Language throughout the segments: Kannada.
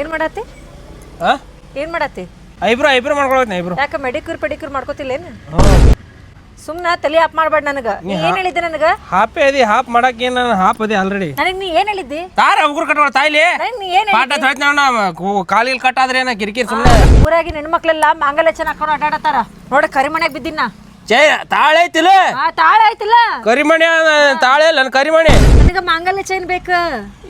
ಏನ್ ಮಾಡತ್ತಿ ಹಾ ಏನ್ ಮಾಡತ್ತಿ ಐಬ್ರೋ ಐಬ್ರೋ ಮಾಡ್ಕೊಳತ್ನ ಐಬ್ರೋ. ಯಾಕ ಮೆಡಿಕ್ಯೂರ್ ಪೆಡಿಕ್ಯೂರ್ ಮಾಡ್ಕೋತಿಲ್ಲ ಏನು? ಸುಮ್ನ ತಲೆ ಆಪ್ ಮಾಡ್ಬೇಡ ನನಗ. ನೀ ಏನ್ ಹೇಳಿದ್ದೆ ನನಗ? ಹಾಪೆ ಅದಿ ಹಾಪ್ ಮಾಡಕ್ ಏನ್ ನಾನು ಹಾಪ್ ಅದಿ ಆಲ್ರೆಡಿ ನನಗ್ ನೀ ಏನ್ ಹೇಳಿದ್ದಿ? ತಾರ ಉಗುರು ಕಟ್ಟೋಳ ತಾಯಿಲಿ. ನನಗ್ ನೀ ಏನ್ ಪಾಠ ತೊಯ್ತ ನಾವು ಕಾಲಿಲ್ ಕಟ್ಟಾದ್ರೆ ಏನ ಕಿರಿಕಿರಿ ಸುಮ್ಮನೆ ಊರಾಗಿನ ಹೆಣ್ಮಕ್ಳೆಲ್ಲ ಮಾಂಗಲ್ಯ ಚೆನ್ನಾಗಿ ಹಾಕೊಂಡು ಅಡ್ಡಾಡತ್ತಾರ. ನೋಡ ಕರಿಮಣ್ಯಾಗ ಬಿದ್ದಿನ ಜೈ ತಾಳೆ ಐತಿಲ್ಲ? ಆ ತಾಳ ಆಯ್ತಿಲ್ಲ ಕರಿಮಣಿ ತಾಳೆ ಇಲ್ಲ ನನ್ ಕರಿಮಣಿ. ನನಗ ಮಾಂಗಲ್ಯ ಚೈನ್ ಬೇಕ.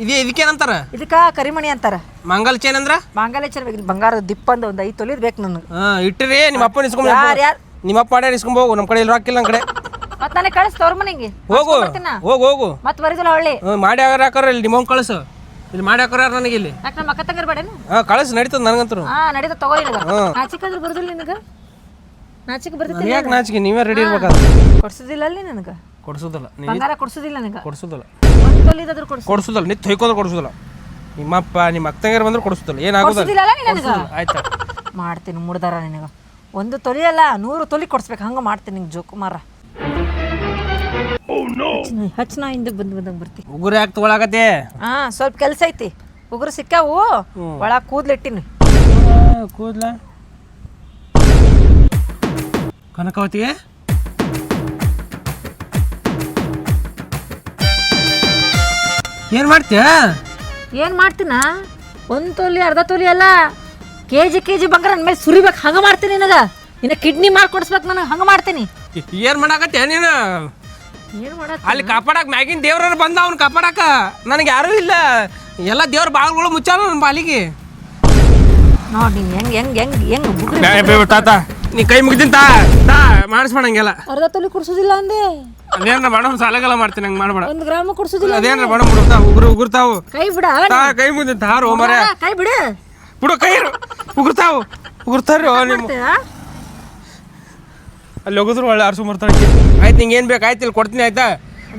ಇದು ಇದಕ್ಕೇನಂತಾರ ಇದಕ್ಕ ಕರಿಮಣಿ ಅಂತಾರ. ಮಂಗಲ್ ಚೈನ್ ಅಂದ್ರ? ಮಾಂಗಲ್ಯ ಚೈನ್ ಬೇಕು ಬಂಗಾರದ ದಿಪ್ಪಂದ ಒಂದ್ ಐದು ತೊಲಿದ್ ಬೇಕು ನನಗೆ. ಹಾ ಇಟ್ಟಿರಿ ನಿಮ್ಮ ಅಪ್ಪ ನಿಸ್ಕೊಂಡ್ ಯಾರ್ ಯಾರ್? ನಿಮ್ಮ ಅಪ್ಪ ಮಾಡ್ಯಾರ ಇಸ್ಕೊಂಡ್ ಹೋಗು ನಮ್ಮ ಕಡೆ ಇಲ್ಲಿ ರೊಕ್ಕ ಇಲ್ಲ ನಮ್ಮ ಕಡೆ. ಮತ್ತೆ ನನಗೆ ಕಳಿಸ್ ತೋರ್ ಮನೆಗೆ. ಹೋಗು ಹೋಗು ಹೋಗು. ಮತ್ ಬರಿದಿಲ್ಲ ಹೊಳ್ಳಿ. ಹ್ಮ್, ಮಾಡಿ ಹಾಕರ ಹಾಕರ ಇಲ್ಲಿ ನಿಮ್ಮ ಕಳಿಸು. ಇಲ್ಲಿ ಮಾಡಿ ಹಾಕಾರ ನನಗೆ ಇಲ್ಲಿ? ಯಾಕೆ ನಮ್ಮ ಅಕ್ಕ ತಂಗರ್ ಬೇಡೇನು? ಹಾ ಕಳಿಸ್ ನಡೀತದ ನನಗಂತರು ಹಾ ನಡೀತ ತಗೋ ನಿನಗ ಹಾ ಅಂದ್ರೆ ಬರುದಿಲ್ಲ ನಿನಗ? ನಾಚಿಕ ಬರ್ತೈತಿ ಯಾಕೆ ನಾಚಿಕೆ? ನೀವೇ ರೆಡಿ ಇರ್ಬೇಕಾದ್ರೆ. ಕೊಡ್ಸುದಿಲ್ಲ ಅಲ್ಲಿ ನನಗೆ? ಕೊಡ್ಸೋದಿಲ್ಲ. ನೀ ಬಂಗಾರ ಕೊಡ್ಸೋದಿಲ್ಲ ನನಗ? ಕೊಡ್ಸುದಲ್ಲ. ಒಂದ್ ತೊಲಿದಾದ್ರು ಕೊಡ್ಸು. ಕೊಡ್ಸುದಲ್ಲ. ನಿತ್ ಹೊಯ್ಕೋದ್ರೆ ಕೊಡ್ಸುದಲ್ಲ. ನಿಮ್ಮಪ್ಪ ನಿಮ್ಮ ಅಕ್ಕಂಗಾರ ಬಂದ್ರೆ ಕೊಡ್ಸೋದಲ್ಲ. ಏನಾಗೋದಿಲ್ಲ ಕೊಡ್ಸೋದಿಲ್ಲ ಅಲ್ಲ? ನೀ ನನಗ? ಆಯ್ತಾ ಮಾಡ್ತೀನಿ ಮುಡ್ದಾರ ನಿನಗ. ಒಂದು ತೊಲಿ ಅಲ್ಲ ನೂರು ತೊಲಿ ಕೊಡ್ಸ್ಬೇಕು. ಹಂಗ ಮಾಡ್ತೀನಿ ನಿಂಗೆ ಜೋಕುಮಾರ ಹಚ್ಚನ ನಾ ಹಿಂದೆ ಬಂದು ಬಂದಂಗೆ ಬರ್ತಿ. ಉಗುರು ಯಾಕೆ ತಗೊಳಕತ್ತೆ? ಆ ಸ್ವಲ್ಪ ಕೆಲಸ ಐತಿ. ಉಗುರು ಸಿಕ್ಕಾವು ಒಳಗೆ ಕೂದ್ಲಿಟ್ಟಿನಿ ಕೂದ್ಲ? ಕನಕಾವತಿಗೆ? ಏನು ಮಾಡ್ತೀಯ? ಏನು ಮಾಡ್ತೀನ? ಒಂದು ತೊಲಿ ಅರ್ಧ ತೊಲಿ ಅಲ್ಲ. ಕೆ ಜಿ ಕೆ ಜಿ ಬಂಗಾರ ನನ್ನ ಮೇಲೆ ಸುರಿಬೇಕು. ಹಂಗೆ ಮಾಡ್ತೀನಿ ನಿನಗ. ನಿನ್ನ ಕಿಡ್ನಿ ಮಾಡಿ ಕೊಡಿಸ್ಬೇಕು ನನಗೆ. ಹಂಗೆ ಮಾಡ್ತೀನಿ. ಏನು ಮಾಡಾಕತ್ತೆ ನೀನು? ಏನು ಮಾಡತ್ತ ಅಲ್ಲಿ ಕಾಪಾಡಕ್ ಮ್ಯಾಗಿನ ದೇವ್ರ ಬಂದ ಅವ್ನ ಕಾಪಾಡಕ. ನನಗೆ ಯಾರೂ ಇಲ್ಲ. ಎಲ್ಲ ದೇವ್ರ ಬಾಗಿಲು ಮುಚ್ಚಾನ ನನ್ನ ಬಾಲಿಗೆ. ನೋಡಿ ಹೆಂಗ್ ಹೆಂಗ್ ಹೆಂಗ್ ಹೆಂಗ್ ತಾತ. ನೀ ಕೈ ಮುಗಿದಿನ ತಾ ತಾ ಮಾಡಿಸ್ಬೇಡಂಗೆಲ್ಲ ಅರ್ಧ ತೊಲಿ ಕೊಡ್ಸೋದಿಲ್ಲ ಅಂದೆ. ಅದೇನ್ರ ಮೇಡಮ್ ಸಾಲಗೆಲ್ಲ ಮಾಡ್ತೀನಿ ಹಂಗೆ ಮಾಡ್ಬೇಡ. ಒಂದು ಗ್ರಾಮ ಕೊಡ್ಸೋದಿಲ್ಲ ಅದೇನ್ರ ಮೇಡಮ್ ಬಿಡುತ್ತಾ ಉಗುರು ಉಗುರ್ತಾವು. ಕೈ ಬಿಡ ತಾ ಕೈ ಮುಗ್ದಿನ್ ತಾರು ಮರ ಕೈ ಬಿಡ. ಬಿಡು ಕೈ ಉಗುರ್ತಾವು. ಉಗುರ್ತಾರೆ ನಿಮ್ಮ. ಅಲ್ಲಿ ಹೋಗಿದ್ರು ಒಳ್ಳೆ ಆರ್ಸು ಬರ್ತಾಳೆ ಆಯ್ತು ನಿಂಗೆ ಏನು ಬೇಕು? ಆಯ್ತು ಇಲ್ಲಿ ಕೊಡ್ತೀನಿ ಆಯ್ತಾ?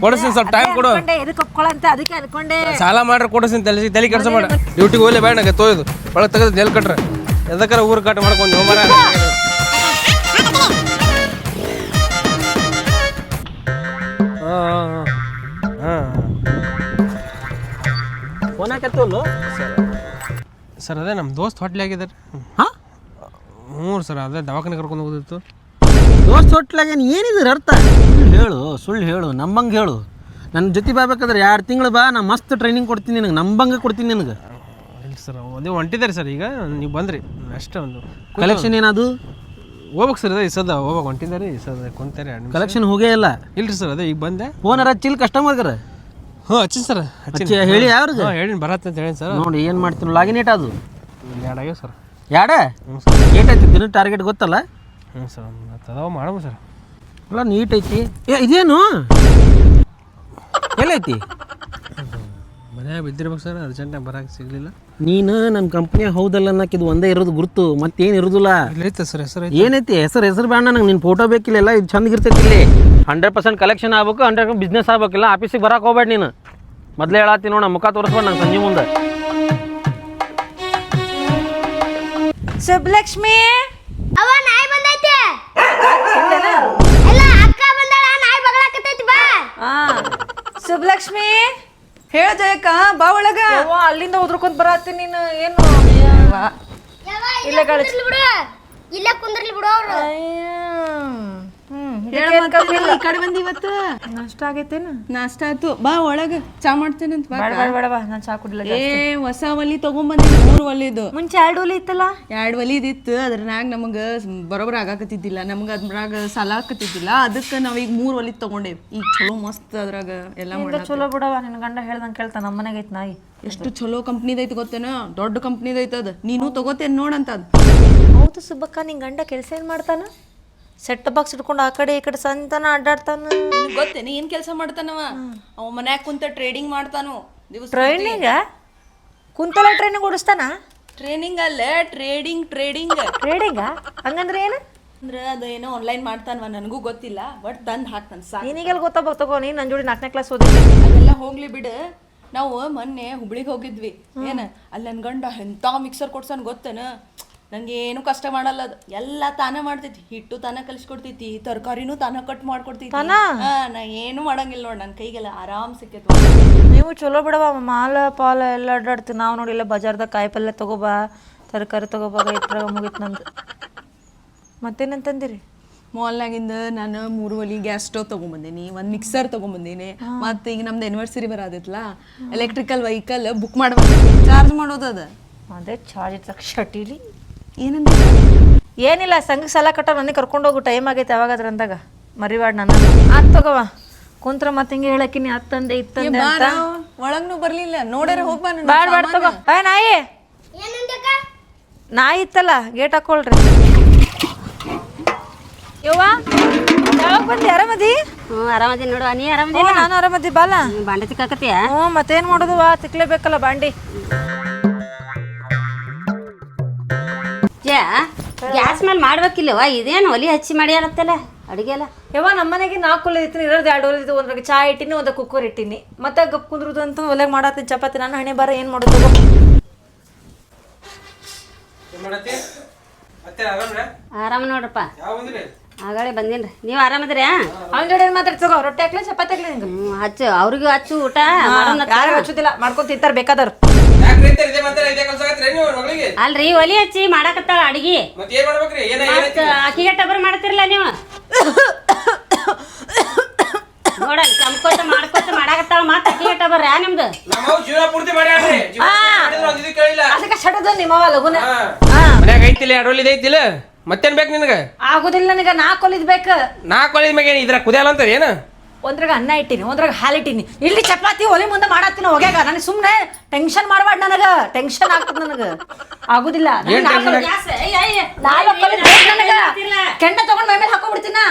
ಕೊಡಿಸ್ತೀನಿ ಸ್ವಲ್ಪ ಟೈಮ್ ಕೊಡು. ಎದಕ್ಕೆ ಅದಕ್ಕೆ ಅನ್ಕೊಂಡೆ. ಸಾಲ ಮಾಡ್ರೆ ಕೊಡಿಸ್ತೀನಿ ತಲೆ ತಲೆ ಕೆಲಸ ಮಾಡ ಡ್ಯೂಟಿಗೆ ಹೋಗ್ಲಿ ಬೇಡ ನಂಗೆ ತೋಯ್ದು. ಒಳಗೆ ತೆಗೆದು ನೆಲ್ ಕಟ್ರೆ. ಎದಕ್ಕಾರ ಊರು ಕಟ್ ಮಾಡ್ಕೊಂಡು ಹೋಮರ ಫೋನ್ ಹಾಕತ್ತಲ್ಲ ಸರ್ ಅದೇ ನಮ್ಮ ದೋಸ್ತ್ ಹೋಟ್ಲಿ ಆಗಿದ್ದಾರೆ ಹಾಂ? ಹ್ಞೂ ಸರ್ ಅದೇ ದವಾಖಾನೆ ಕರ್ಕೊಂಡು ಹೋಗೋದಿತ್ತು. ದೋಸ್ತ್ ಹೋಟ್ಲಾಗ ಏನಿದ್ರ ಅರ್ಥ? ಸುಳ್ಳು ಹೇಳು ಸುಳ್ಳು ಹೇಳು ನಂಬಂಗೆ ಹೇಳು. ನನ್ನ ಜೊತೆ ಬರ್ಬೇಕಾದ್ರೆ ಎರಡು ತಿಂಗಳು ಬಾ ನಾ ಮಸ್ತ್ ಟ್ರೈನಿಂಗ್ ಕೊಡ್ತೀನಿ ನಿನಗೆ ನಂಬಂಗೆ ಕೊಡ್ತೀನಿ ನಿನಗೆ. ಇಲ್ಲ ಸರ್ ಅದೇ ಹೊಂಟಿದ್ದಾರೆ ಸರ್ ಈಗ ನೀವು ಬಂದ್ರಿ ಅಷ್ಟೇ ಒಂದು. ಕಲೆಕ್ಷನ್ ಏನದು ಹೋಗ್ಬೇಕು ಸರ್ ಅದೇ ಇಸದ ಹೋಗ್ಬೇಕು ಹೊಂಟಿದ್ದಾರೆ ಕುಂತಾರೆ ಎರಡು ನಿಮಿಷ ಕಲೆಕ್ಷನ್ ಹೋಗೇ ಇಲ್ಲ. ಇಲ್ರಿ ಸರ್ ಅದೇ ಈಗ ಬಂದೆ. ಫೋನ್ ಕಸ್ಟಮರ್ ಕಸ್ಟಮರ್ಗರ ಹ್ಞೂ ಹಚ್ಚಿನಿ ಸರ್ ಹಚ್ಚಿ ಹೇಳಿ ಯಾವ್ರಿಗೆ? ಹಾಂ ಹೇಳಿ ಬರತ್ತೆ ಅಂತ ಹೇಳಿ ಸರ್. ನೋಡಿ ಏನು ಮಾಡ್ತೀನಿ ಲಾಗಿನ್ ಏಟ್ ಅದು. ಎರಡಾಗ್ಯವ ಸರ್. ಯಾಡ ಏಟ್ ಐತಿ ದಿನ ಟಾರ್ಗೆಟ್ ಗೊತ್ತಲ್ಲ? ಹ್ಞೂ ಸರ್ ಅದಾವ ಮಾಡಮ್ಮ ಸರ್. ಅಲ್ಲ ನೀಟ್ ಐತಿ. ಏ ಇದೇನು? ಎಲ್ಲೈತಿ ಮನ್ಯಾಗ ಬಿದ್ದಿರ್ಬೇಕು ಸರ್ ಅರ್ಜೆಂಟಾಗಿ ಬರಕ್ಕೆ ಸಿಗಲಿಲ್ಲ. ನೀನು ನಮ್ಮ ಕಂಪ್ನಿ ಹೌದಲ್ಲ ಅನ್ನಕ್ಕೆ ಇದು ಒಂದೇ ಇರೋದು ಗುರುತು ಮತ್ತೇನು ಇರೋದಿಲ್ಲ. ಇಲ್ಲೈತೆ ಸರ್ ಹೆಸರು ಏನೈತಿ ಹೆಸರು ಹೆಸರು ಬೇಡ ನಂಗೆ ನಿನ್ನ ಫೋಟೋ ಬೇಕಿಲ್ಲ ಎಲ್ಲ ಇದು ಚಂದ ಇರ್ತೈತಿ ಇಲ್ಲಿ. ಹಂಡ್ರೆಡ್ ಪರ್ಸೆಂಟ್ ಕಲೆಕ್ಷನ್ ಆಗ್ಬೇಕು ಹಂಡ್ರೆಡ್ ಬಿಸ್ನೆಸ್ ಆಗ್ಬೇಕಿಲ್ಲ ಆಫೀಸಿಗೆ ಬರಕ್ಕೆ ಹೋಗ್ಬೇಡ ನೀನು. ಮೊದಲೇ ಹೇಳತ್ತಿ ನೋಡ ಮುಖ ತೋರಿಸ್ಬೇಡ ನಂಗೆ ಸಂಜೆ ಮುಂದೆ. ಸುಬ್ಲಕ್ಷ್ಮಿ? ಅವ ನಾಯಿ ಬಂದೈತೆ. ಎಲ್ಲ ಅಕ್ಕ ಬಂದಾಳ ನಾಯಿ ಬಗಳಕತ್ತೈತಿ ಬಾ. ಹಾ ಸುಬ್ಲಕ್ಷ್ಮಿ? ಹೇಳ ಜಯಕ್ಕ ಬಾ ಒಳಗ. ಅಲ್ಲಿಂದ ಉದ್ರಕೊಂತ ಬರತ್ತೆ ನೀನು ಏನು? ಇಲ್ಲ ಇಲ್ಲೇ ಬಿಡ ಬಿಡು. ಇಲ್ಲೇ ಕುಂದ್ರಲಿ ಬಿಡು ಅವ್ರು. ಈ ಕಡೆ ಬಂದಿ ಇವತ್ತು? ನಷ್ಟ ಆಗೈತೇನು? ನಾಷ್ಟ ಆಯ್ತು. ಬಾ ಒಳಗ ಚಾ ಮಾಡ್ತೇನೆ ಅಂತ ಬಾ ಬೇಡ ಬೇಡ ಬೇಡ ಬಾ. ನಾನು ಚಾ ಕುಡಿಲ್ಲ ಏ ಹೊಸ ಒಲಿ ತಗೊಂಬಂದಿ ಮೂರು ಒಲಿದು. ಮುಂಚೆ ಎರಡು ಒಲಿ ಇತ್ತಲ್ಲ? ಎರಡು ಒಲಿದಿತ್ತು ಅದ್ರನಾಗ ನಮಗೆ ಬರೋಬ್ಬರ ಆಗಾಕತ್ತಿದ್ದಿಲ್ಲ. ನಮ್ಗೆ ಅದ್ರಾಗ ಸಾಲ ಆಕತ್ತಿದ್ದಿಲ್ಲ. ಅದಕ್ಕೆ ನಾವೀಗ ಮೂರು ಒಲಿ ತಗೊಂಡೇವಿ. ಈಗ ಚಲೋ ಮಸ್ತ್ ಅದ್ರಾಗ ಎಲ್ಲ ಮಾಡ ಚಲೋ ಬಿಡವ ನಿನ್ನ ಗಂಡ ಹೇಳ್ದಂಗೆ ಕೇಳ್ತಾ ನಮ್ಮ ಮನೆಗೆ ಐತಿ ನಾಯಿ. ಎಷ್ಟು ಚಲೋ ಕಂಪ್ನಿದೈತಿ ಗೊತ್ತೇನ? ದೊಡ್ಡ ಕಂಪ್ನಿದೈತದ ಅದು. ನೀನು ತಗೋತೇನ್ ನೋಡಂತ ಅದ್. ಹೌದು ಸುಬ್ಬಕ್ಕ ನಿನ್ ಗಂಡ ಕೆಲಸ ಏನ್ ಮಾಡ್ತಾನ? ಸೆಟ್ ಬಾಕ್ಸ್ ಇಟ್ಕೊಂಡು ಆ ಕಡೆ ಈ ಕಡೆ ಸಂತಾನ ಅಡ್ಡಾಡ್ತಾನ. ನಿನಗೆ ನೀನ್ ಏನು ಕೆಲಸ ಮಾಡ್ತಾನವ. ಅವ ಮನ್ಯಾಗ ಕುಂತ ಟ್ರೇಡಿಂಗ್ ಮಾಡ್ತಾನು ದಿವಸ ಟ್ರೈನಿಂಗ ಕುಂತಲ ಟ್ರೈನಿಂಗ್ ಓಡಿಸ್ತಾನ? ಟ್ರೈನಿಂಗ್ ಅಲ್ಲ ಟ್ರೇಡಿಂಗ್ ಟ್ರೇಡಿಂಗ್ ಟ್ರೇಡಿಂಗ್ ಹಂಗಂದ್ರೆ ಏನು? ಅಂದ್ರೆ ಅದು ಏನೋ ಆನ್ಲೈನ್ ಮಾಡ್ತಾನವ ನನಗೂ ಗೊತ್ತಿಲ್ಲ. ಬಟ್ ತಂದು ಹಾಕ್ತಾನೆ ಸಾಕು. ನಿನಗೆಲ್ಲ ಗೊತ್ತಾಗ ತಗೋ ನೀನು ನನ್ನ ಜೋಡಿ ನಾಲ್ಕನೇ ಕ್ಲಾಸ್ ಓದಿದ್ದೆ. ಅದೆಲ್ಲ ಹೋಗ್ಲಿ ಬಿಡು. ನಾವು ಮೊನ್ನೆ ಹುಬ್ಳಿಗೆ ಹೋಗಿದ್ವಿ. ಏನ? ಅಲ್ಲಿ ನನ್ನ ಗಂಡ ಎಂತ ಮಿಕ್ಸರ್ ಕೊಡ್ಸನ್ ಗೊತ್ತೇನ? ನಂಗೆ ಏನು ಕಷ್ಟ ಮಾಡಲ್ಲ ಅದು. ಎಲ್ಲ ತಾನೇ ಮಾಡ್ತೈತಿ. ಹಿಟ್ಟು ತಾನೇ ಕಲಿಸ್ಕೊಡ್ತೈತಿ ತರಕಾರಿನೂ ತಾನೇ ಕಟ್ ಮಾಡ್ಕೊಡ್ತೈತಿ. ಹಾ ನಾ ಏನು ಮಾಡಂಗಿಲ್ಲ ನೋಡಿ ನನ್ನ ಕೈಗೆಲ್ಲ. ಆರಾಮ್ ಸಿಕ್ಕೈತಿ ನೀವು ಚಲೋ ಬಿಡವ ಮಾಲ ಪಾಲ ಎಲ್ಲ ಅಡ್ಡಾಡ್ತಿ ನಾವು ನೋಡಿಲ್ಲ ಬಜಾರ್ದಾಗ ಕಾಯಿ ಪಲ್ಯ ತಗೋಬಾ ತರಕಾರಿ ತಗೋಬಾಗ ಇಟ್ರಾಗ ಮುಗೀತು ನಂದು ಮತ್ತೇನಂತಂದಿರಿ ಮಾಲ್ನಾಗಿಂದ ನಾನು ಮೂರು ಒಲಿ ಗ್ಯಾಸ್ ಸ್ಟವ್ ತೊಗೊಂಬಂದೀನಿ ಒಂದು ಮಿಕ್ಸರ್ ತೊಗೊಂಬಂದೀನಿ. ಮತ್ತು ಈಗ ನಮ್ದು ಎನಿವರ್ಸರಿ ಬರೋದಿತ್ತಲ್ಲ ಎಲೆಕ್ಟ್ರಿಕಲ್ ವೆಹಿಕಲ್ ಬುಕ್ ಮಾಡ್ಬೇಕು ಚಾರ್ಜ್ ಮಾಡೋದು ಅದು. ಅದೇ ಚಾರ್ಜ್ ಶಟಿಲಿ. ಏನಂತ ಏನಿಲ್ಲ ಸಂಘಕ್ಕೆ ಸಾಲ ಕಟ್ಟ ನನಗೆ ಕರ್ಕೊಂಡು ಹೋಗು ಟೈಮ್ ಆಗೈತೆ ಯಾವಾಗಾದ್ರ ಅಂದಾಗ. ಮರಿವಾಡ ನನ್ನ. ಆತ್ ತಗೋವ ಕುಂತ್ರ ಮತ್ತೆ ಹಿಂಗೆ ಹೇಳಕ್ಕಿನಿ ಅತ್ತಂದೆ ಇತ್ತಂದೆ ಅಂತ. ಒಳಗ್ನು ಬರ್ಲಿಲ್ಲ. ನೋಡ್ಯಾರ ಹೋಗ್ ಬಾ ಬಾಡ್ ತಗೋ. ಏ ನಾಯಿ. ನಾಯಿ ಇತ್ತಲ್ಲ ಗೇಟ್ ಹಾಕೊಳ್ರಿ. ಯವ್ವ ಯಾವಾಗ ಬಂದಿ? ಆರಾಮದಿ? ಹ್ಞೂ ಆರಾಮದಿ ನೋಡು ನೀ ಆರಾಮದಿ ನಾನು ಆರಾಮದಿ ಬಾಲ. ಬಾಂಡೆ ತಿಕ್ಕಾಕತ್ತೀಯ? ಹ್ಞೂ ಮತ್ತೇನು ಮಾಡೋದು? ವಾ ತಿಕ್ಲೇಬೇಕಲ್ಲ ಬಾಂಡಿ. ಗ್ಯಾಸ್ ಮೇಲೆ ಮಾಡ್ಬೇಕಿಲ್ಲವ ಇದೇನು ಒಲಿ ಹಚ್ಚಿ ಮಾಡ್ಯಾರತ್ತಲ್ಲ ಅಡುಗೆ ಎಲ್ಲ ಯವ್ವ ನಮ್ಮನೆಗೆ ನಾಲ್ಕು ಒಲೆ ಇತ್ತು ಇರೋದು ಎರಡು ಒಲೆ ಇತ್ತು. ಒಂದ್ರಾಗ ಚಾ ಇಟ್ಟಿನಿ ಒಂದು ಕುಕ್ಕರ್ ಇಟ್ಟಿನಿ. ಮತ್ತೆ ಗಪ್ ಕುಂದ್ರದು ಅಂತ ಒಲೆಗೆ ಮಾಡತ್ತೀನಿ. ಚಪಾತಿ ನಾನು ಹಣೆ ಬಾರ ಏನು ಮಾಡೋದು ಆರಾಮ ನೋಡ್ರಪ್ಪ. ಆಗಳೆ ಬಂದಿನ್ರಿ. ನೀವು ಆರಾಮದ್ರಿ ಅಂಗಡಿ ಮಾತ್ರ ತಗೋ ರೊಟ್ಟಿ ಹಾಕ್ಲಿ ಚಪಾತಿ ಹಾಕ್ಲಿ ಹ್ಞೂ ಹಚ್ಚು. ಅವ್ರಿಗೂ ಹಚ್ಚು ಊಟ. ಮಾಡೋಣ ಯಾರು ಹಚ್ಚುದಿಲ್ಲ. ಮಾಡ್ಕೊಂಡ್ ತಿಂತಾರ ಬೇಕಾದವ್ರು. ಅಲ್ರಿ ಒಲಿ ಹಚ್ಚಿ ಮಾಡಾಕತ್ತಾಳ ಅಡಿಗೆ. ಮತ್ತೆ ಏನ್ ಮಾಡ್ತಿರ್ಲ ಏನ ಮತ್ತ ಅಕ್ಕಿಗೆ ಟಬರ್ ಮಾಡ್ತಿರಲ್ಲ ನೀವು. ನೋಡಲ್ ಕಮ್ಕೋತ ಮಾಡ್ಕೋತ ಮಾಡಾಕತ್ತಾಳ ಮಾತ್ ಅಕ್ಕಿ ಟಬರ್ ಯಾ ನಿಮ್ದು? ಅದಕ್ಕೆ ಶಟದ ನಿಮ್ಮವ ಲಗುನ ಮನ್ಯಾಗ ಐತಿಲ್ಲ ಎರಡೊಲ್ಲಿ ಐತಿಲ್ಲ? ಮತ್ತೇನ್ ಬೇಕು ನಿನಗ? ಆಗುದಿಲ್ಲ ನನಗ ನಾಲ್ಕು ಒಲಿದ್ ಬೇಕು. ನಾಲ್ಕು ಒಲಿದ ಮ್ಯಾಗ ಇದ್ರ ಕುದಿಯಲ್ಲ ಅಂತ ಏನು? ಒಂದ್ರಾಗ ಅನ್ನ ಇಟ್ಟಿನಿ ಒಂದ್ರಾಗ ಹಾಲು ಇಟ್ಟಿನಿ ಇಲ್ಲಿ ಚಪಾತಿ ಒಲೆ ಮುಂದೆ ಮಾಡತ್ತೀನಿ ಹೋಗ್ಯಾಗ ನನಗೆ ಸುಮ್ಮನೆ ಟೆನ್ಷನ್ ಮಾಡಬೇಡ ನನಗ ಟೆನ್ಷನ್ ಆಗ್ತದ ನನಗ ಆಗುದಿಲ್ಲ ಕೆಂಡ ತಗೊಂಡ್ ಮೇಲೆ ಹಾಕೊಂಡ್ಬಿಡ್ತೀನ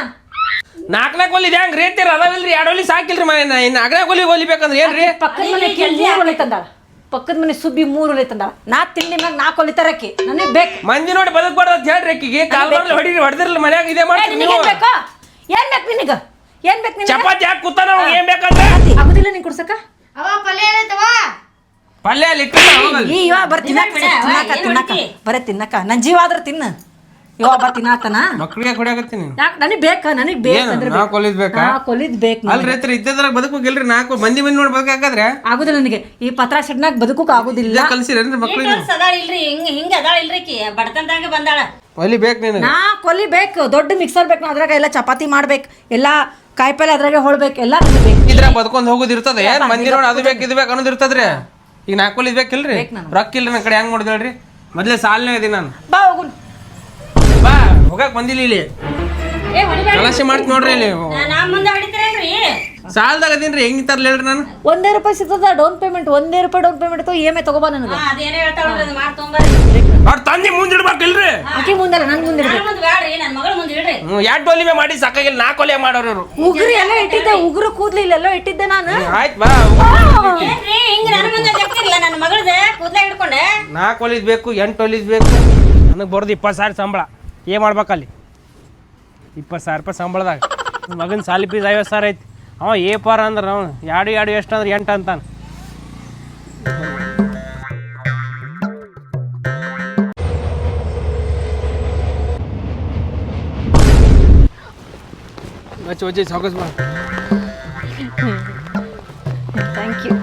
ನಾಲ್ಕನೇ ನಾಲ್ಕು ಒಲಿ ಹೆಂಗ್ ರೇತಿರ ಅದಾವಿಲ್ರಿ ಎರಡು ಹೊಲಿ ಸಾಕಿಲ್ರಿ ಮನೆ ನಾಲ್ಕನೇ ಕೊಲ್ಲಿ ಹೊಲಿಬೇಕಂದ್ರೆ ಏನ್ರಿ ಪಕ್ಕದ ಮನೆ ಮೂರು ಹೊಲಿ ತಂದಾಳ ಪಕ್ಕದ ಮನೆ ಸುಬ್ಬಿ ಮೂರು ಒಲಿ ತಂದಾಳ ನಾ ತಿಂಡಿ ಮ್ಯಾಗ ನಾಲ್ಕು ಒಲಿ ತರಕ್ಕೆ ನನಗೆ ಬೇಕು ಮಂದಿ ನೋಡಿ ಬದುಕ್ಬಾರ್ದು ಅಂತ ಹೇಳ್ರಿ ಅಕ್ಕಿಗೆ ಕಾಲ್ ಮಾಡಿ ಹೊಡಿ ಹೊಡೆದಿರಲ್ಲ ಮನ್ಯಾಗ ಇದೇ ಮಾಡ್ತೀನಿ ಏನ್ ಬೇಕು ನಿನಗ ಏನ್ ಬೇಕು ನಿನಗ ಚಪಾತಿ ಯಾಕೆ ಕೂತಾನ ಅವ್ನಿಗೆ ಏನ್ ಬೇಕಂತ? ಆಗುದಿಲ್ಲ ನೀನ್ ಕುಡ್ಸಕ ಅವ ಪಲ್ಯ ಏನೈತವ ಪಲ್ಯ ಅಲ್ಲಿ ಇಟ್ಟಿಲ್ಲ ಹೋಗಲ್ಲಿ. ಈ ಇವ ಬರ ತಿನ್ನಕ ತಿನ್ನಕ ತಿನ್ನಕ? ಬರೇ ತಿನ್ನಕ ನನ್ ಜೀವ ಆದ್ರ ತಿನ್ನ. ಇವ ಬಾ ತಿನ್ನಾತನ ಮಕ್ಳಿಗೆ ಕೊಡಾಕತ್ತೀನಿ ಯಾಕ ನನಗ್ ಬೇಕ ನನಗ್ ಏನು? ಬೇಕಂದ್ರೆ ನಾಲ್ಕು ಒಲಿದ್ ಬೇಕಾ? ಕೊಲಿದ್ ಬೇಕು ಅಲ್ರಿ ರೈತರು ಇದ್ದದ್ರಾಗ ಬದುಕಬೇಕಿಲ್ರಿ ನಾಲ್ಕು ಮಂದಿ ಮಂದಿ ನೋಡಿ ಬದುಕಾಕಂದ್ರೆ ಆಗುದಿಲ್ಲ ನನಗೆ. ಈ ಪತ್ರ ಸೆಟ್ನಾಗ ಬದುಕು ಆಗುದಿಲ್ಲ. ಇಲ್ಲ ಕಲ್ಸಿರೇನ್ರಿ ಮಕ್ಳಿಗೆ ಅದಾಳ ಇಲ್ರಿ? ಹಿಂಗ ಹಿಂಗ ಅದಾಳ ಇಲ್ರಿ ಕಿ? ಬಡತನದಾಗ ಬಂದಾಳ. ಒಲಿ ಬೇಕು ನಿನಗೆ. ನಾ ಕೊಲಿ ಬೇಕು. ದೊಡ್ಡ ಮಿಕ್ಸರ್ ಬೇಕು ನಾ ಅದ್ರಾಗ. ಎಲ್ಲ ಚಪಾತಿ ಮಾಡ್ಬೇಕು. ಎಲ್ಲಾ ಕಾಯಿಪಲ್ಲೆ ಅದ್ರಾಗೆ ಹೊಳ್ಬೇಕು ಎಲ್ಲ ನನಗ್ ಬದ್ಕೊಂಡು ಇದ್ರಾಗ ಬದುಕೊಂಡ್ ಏನು ಇರ್ತದ. ಏನ್ ಮಂದಿ ನೋಡಿ ಅದು ಬೇಕು ಇದು ಬೇಕು ಅನ್ನೋದು ಇರ್ತದ್ರಿ. ಈಗ ನಾಲ್ಕು ಇದು ಬೇಕಿಲ್ರಿ ರೊಕ್ಕ ಇಲ್ರಿ ನನ್ನ ಕಡೆ ಹೆಂಗ್ ಮಾಡಿದ್ ಹೇಳ್ರಿ? ಮೊದ್ಲೇ ಸಾಲನೇ ಇದೀನಿ ನಾನು. ಬಾ ಹೋಗು ಬಾ ಹೋಗಕ್ ಬಂದಿಲ್ಲ ಇಲ್ಲಿ. ಏ ಮಾಡ್ತೀನಿ ನೋಡ್ರಿ ಇಲ್ಲಿ. ನಾ ಮುಂದೆ ಹೊಡಿತೀರೇನ್ರಿ? ಸಾಲದಾಗ ಅದೀನ್ರಿ? ಹೆಂಗ್ ತರ್ಲಿ ಹೇಳ್ರಿ ನಾನು? ಒಂದೇ ರೂಪಾಯಿ ಸಿಗ್ತದ ಡೌನ್ ಪೇಮೆಂಟ್ ಒಂದೇ ರೂಪಾಯಿ down payment E M I ತಗೋಬಾ ನನಗೆ. ಹಾ ಅದೇನೇ ಹೇಳ್ತಾಳ ಅವ್ರ ತಂದೆ ಮುಂದಿಡ್ಬೇಕಿಲ್ರಿ ಆಕಿ ಮುಂದಲ್ಲ ನಂಗೆ ಮುಂದೆ ಬ್ಯಾಡ್ರಿ ನನ್ನ ಮಗಳ ಮುಂದೆ ಇಡ್ರಿ. ಹ್ಮ್ ಎರಡು ಮಾಡಿ ಸಾಕಾಗಿಲ್ಲ ನಾಲ್ಕು ಒಲೆ ಮಾಡೋರು ಇವ್ರು. ಉಗುರು ಎಲ್ಲ ಇಟ್ಟಿದ್ದೆ ಉಗುರು ಕೂದ್ಲಿ ಇಲ್ಲೆಲ್ಲ ಇಟ್ಟಿದ್ದೆ ನಾನು. ಆಯ್ತು ಬಾ ಏನ್ರಿ ಹಿಂಗ ನನ್ನ ಮುಂದೆ ಜಗ್ತಿರ್ಲ ನನ್ನ ಮಗಳದ ಕೂದ್ಲ ಹಿಡ್ಕೊಂಡೆ. ನಾಲ್ಕು ಒಲಿದ್ ಬೇಕು ಎಂಟು ಒಲಿದ್ ಬೇಕು. ನನಗೆ ಬರೋದು ಇಪ್ಪತ್ತು ಸಾವಿರ ಸಂಬಳ. ಏನು ಮಾಡ್ಬೇಕಲ್ಲಿ ಇಪ್ಪತ್ತು ಸಾವಿರ ರೂಪಾಯಿ ಸಂಬಳದಾಗ. ಮಗನ ಸಾಲಿ ಪೀಸ್ ಐವತ್ತು ಸಾವಿರ ಐತಿ. ಅವ ಏ ಪಾರ ಅಂದ್ರೆ ಅವ್ನು. ಎರಡು ಎರಡು ಎಷ್ಟು ಅಂದ್ರೆ ಎಂಟು ಅಂತಾನೆ. ಮಚ್ಚ ವಜ್ಜಿ ಸಾಕಸ್ ಬಾ. ಥ್ಯಾಂಕ್ ಯು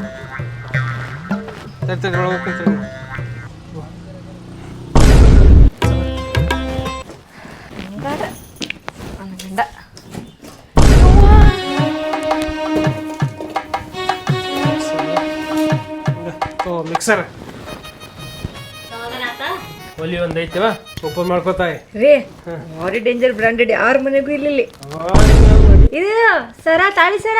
ಆತ? ಒಲಿ ಒಂದು ಐತಿವ ಓಪನ್ ಮಾಡ್ಕೋತಾಯಿ. ರೀ ಭಾರಿ ಡೇಂಜರ್ ಬ್ರಾಂಡೆಡ್ ಯಾರ ಮನೆಗೂ ಇಲ್ಲ ಇದು ಸರ ತಾಳಿ ಸರ.